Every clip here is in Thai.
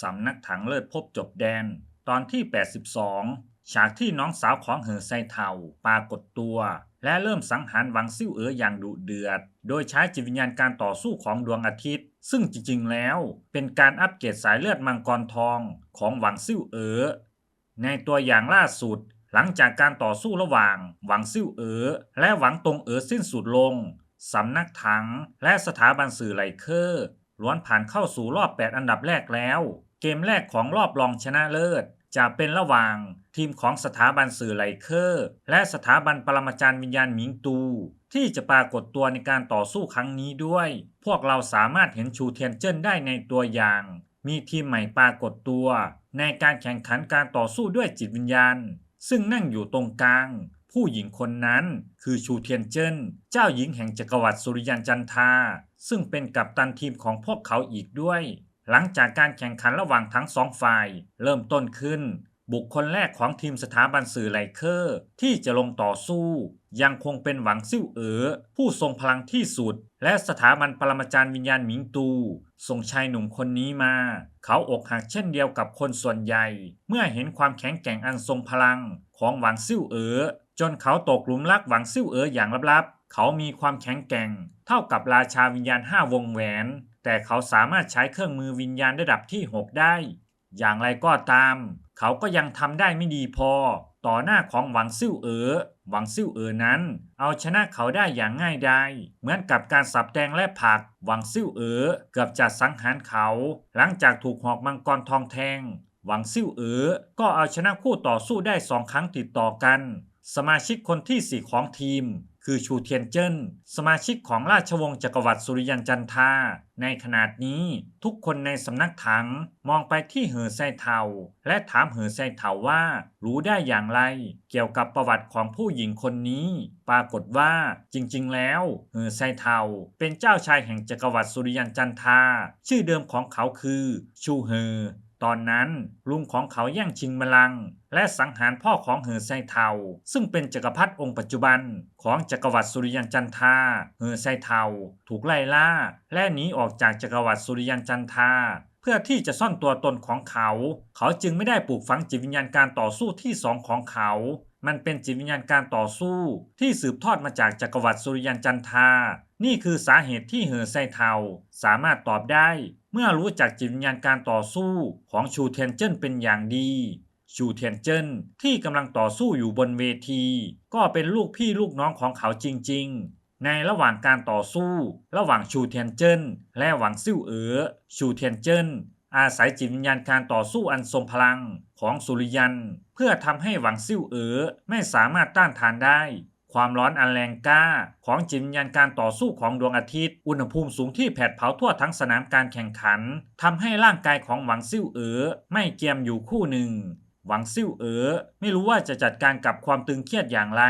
สำนักถังเลิศพบจบแดน ตอนที่ 82 ฉากที่น้องสาวของเหอไซเทาปรากฏตัว และเริ่มสังหารหวังซิ่วเอ๋ออย่างดุเดือด โดยใช้จิตวิญญาณการต่อสู้ของดวงอาทิตย์ ซึ่งจริงๆแล้ว เป็นการอัปเกรดสายเลือดมังกรทองของหวังซิ่วเอ๋อในตัวอย่างล่าสุด หลังจากการต่อสู้ระหว่าง หวังซิ่วเอ๋อและหวังตงเอ๋อสิ้นสุดลงสำนักถังและสถาบันสื่อไลเคอร์ ล้วนผ่านเข้าสู่รอบ 8 อันดับแรกแล้ว เกมแรกของรอบรองชนะเลิศ จะเป็นระหว่าง ทีมของสถาบันสื่อไลเคอร์ และสถาบันปรมาจารย์วิญญาณหมิงตู ที่จะปรากฏตัวในการต่อสู้ครั้งนี้ด้วย พวกเราสามารถเห็นชูเทียนเจิ้นได้ในตัวอย่าง มีทีมใหม่ปรากฏตัว ในการแข่งขันการต่อสู้ด้วยจิตวิญญาณ ซึ่งนั่งอยู่ตรงกลาง ผู้หญิงคนนั้นคือชูเทียนเจิ้นเจ้าหญิงแห่งจักรวรรดิสุริยันจันทา ซึ่งเป็นกัปตันทีมของพวกเขาอีกด้วย หลังจากการแข่งขันระหว่างทั้งสองฝ่าย เริ่มต้นขึ้น บุคคลแรกของทีมสถาบันสื่อไลเคอร์ ที่จะลงต่อสู้ ยังคงเป็นหวังซิ่วเอ๋อผู้ทรงพลังที่สุด และสถาบันปรมาจารย์วิญญาณหมิงตูส่งชายหนุ่มคนนี้มา เขาอกหักเช่นเดียวกับคนส่วนใหญ่ เมื่อเห็นความแข็งแกร่งอันทรงพลังของหวังซิ่วเอ๋อ จนเขาตกหลุมรักหวังซิ่วเอ๋ออย่างลับๆ เขามีความแข็งแกร่ง เท่ากับราชาวิญญาณห้าวงแหวน แต่เขาสามารถใช้เครื่องมือวิญญาณระดับที่ 6 ได้ อย่างไรก็ตาม เขาก็ยังทำได้ไม่ดีพอ ต่อหน้าของหวังซิ่วเอ๋อหวังซิ่วเอ๋อนั้น เอาชนะเขาได้อย่างง่ายดายเหมือนกับการสับแตงและผัก หวังซิ่วเอ๋อเกือบจะสังหารเขา หลังจากถูกหอกมังกรทองแทงหวังซิ่วเอ๋อก็เอาชนะคู่ต่อสู้ได้สองครั้งติดต่อกัน สมาชิกคนที่สี่ของทีม คือชูเทียนเจิ้น สมาชิกของราชวงศ์จักรวรรดิสุริยันจันทา ในขนาดนี้ทุกคนในสำนักถังมองไปที่เหอไซเทาและถามเหอไซเทาว่า รู้ได้อย่างไร เกี่ยวกับประวัติของผู้หญิงคนนี้ ปรากฏว่าจริงๆ แล้ว เหอไซเทาเป็นเจ้าชายแห่งจักรวรรดิสุริยันจันทา ชื่อเดิมของเขาคือชูเฮ ตอนนั้น ลุงของเขาแย่งชิงบัลลังก์และสังหารพ่อของเหอไซเทา ซึ่งเป็นจักรพรรดิองค์ปัจจุบันของจักรวรรดิสุริยันจันทาเหอไซเทา ถูกไล่ล่า และหนีออกจากจักรวรรดิสุริยันจันทาเพื่อที่จะซ่อนตัวตนของเขา เขาจึงไม่ได้ปลูกฝังจิตวิญญาณการต่อสู้ที่สองของเขา มันเป็นจิตวิญญาณการต่อสู้ ที่สืบทอดมาจากจักรวรรดิสุริยันจันทา นี่คือสาเหตุที่เหอไซเทา สามารถตอบได้ เมื่อรู้จักจิตวิญญาณการต่อสู้ของชูเทนเจิ้นเป็นอย่างดีชูเทียนเจิ้นที่กำลังต่อสู้อยู่บนเวที ก็เป็นลูกพี่ลูกน้องของเขาจริงๆ ในระหว่างการต่อสู้ ระหว่างชูเทียนเจิ้นและหวังซิ่วเอ๋อชูเทียนเจิ้นอาศัยจิตวิญญาณการต่อสู้อันทรงพลังของสุริยัน เพื่อทำให้หวังซิ่วเอ๋อไม่สามารถต้านทานได้ ความร้อนอันแรงกล้า ของจิตวิญญาณการต่อสู้ของดวงอาทิตย์ อุณหภูมิสูงที่แผดเผาทั่วทั้งสนามการแข่งขันทำให้ร่างกายของหวังซิ่วเอ๋อไม่เกียมอยู่คู่หนึ่งหวังซิ่วเอ๋อไม่รู้ว่าจะจัดการกับความตึงเครียดอย่างไร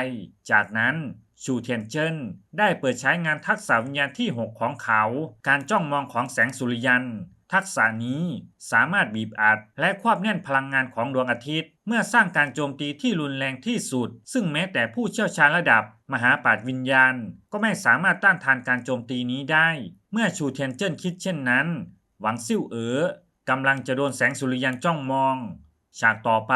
จากนั้นชูเทียนเจิ้นได้เปิดใช้งานทักษะวิญญาณที่ 6 ของเขา การจ้องมองของแสงสุริยัน ทักษะนี้สามารถบีบอัดและควบแน่นพลังงานของดวงอาทิตย์ เมื่อสร้างการโจมตีที่รุนแรงที่สุด ซึ่งแม้แต่ผู้เชี่ยวชาญระดับ มหาปราชญ์วิญญาณ ก็ไม่สามารถต้านทานการโจมตีนี้ได้ เมื่อชูเทียนเจิ้นคิดเช่นนั้น หวังซิ่วเอ๋อกำลังจะโดนแสงสุริยันจ้องมอง ฉากต่อไป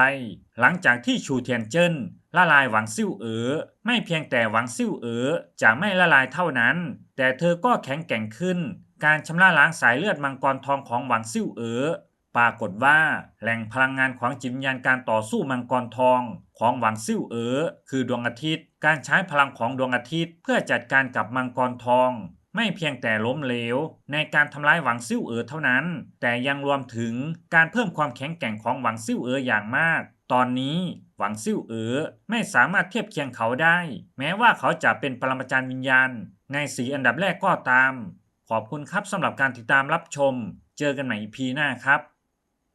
หลังจากที่ชูเทียนเจิ้นละลายหวังซิ่วเอ๋อไม่เพียงแต่หวังซิ่วเอ๋อจะไม่ละลายเท่านั้น แต่เธอก็แข็งแกร่งขึ้น การชำระล้างสายเลือดมังกรทองของหวังซิ่วเอ๋อปรากฏว่าแหล่งพลังงานของจิตวิญญาณการต่อสู้มังกรทอง ของหวังซิ่วเอ๋อคือดวงอาทิตย์ การใช้พลังของดวงอาทิตย์ เพื่อจัดการกับมังกรทอง ไม่เพียงแต่ล้มเหลว ในการทำลายหวังซิ่วเอ๋อเท่านั้น แต่ยังรวมถึงการเพิ่มความแข็งแกร่งของหวังซิ่วเอ๋ออย่างมาก ตอนนี้หวังซิ่วเอ๋อไม่สามารถเทียบเคียงเขาได้ แม้ว่าเขาจะเป็นปรมาจารย์วิญญาณ ในสีอันดับแรกก็ตาม ขอบคุณครับสำหรับการติดตามรับชม เจอกันใหม่ EP หน้าครับ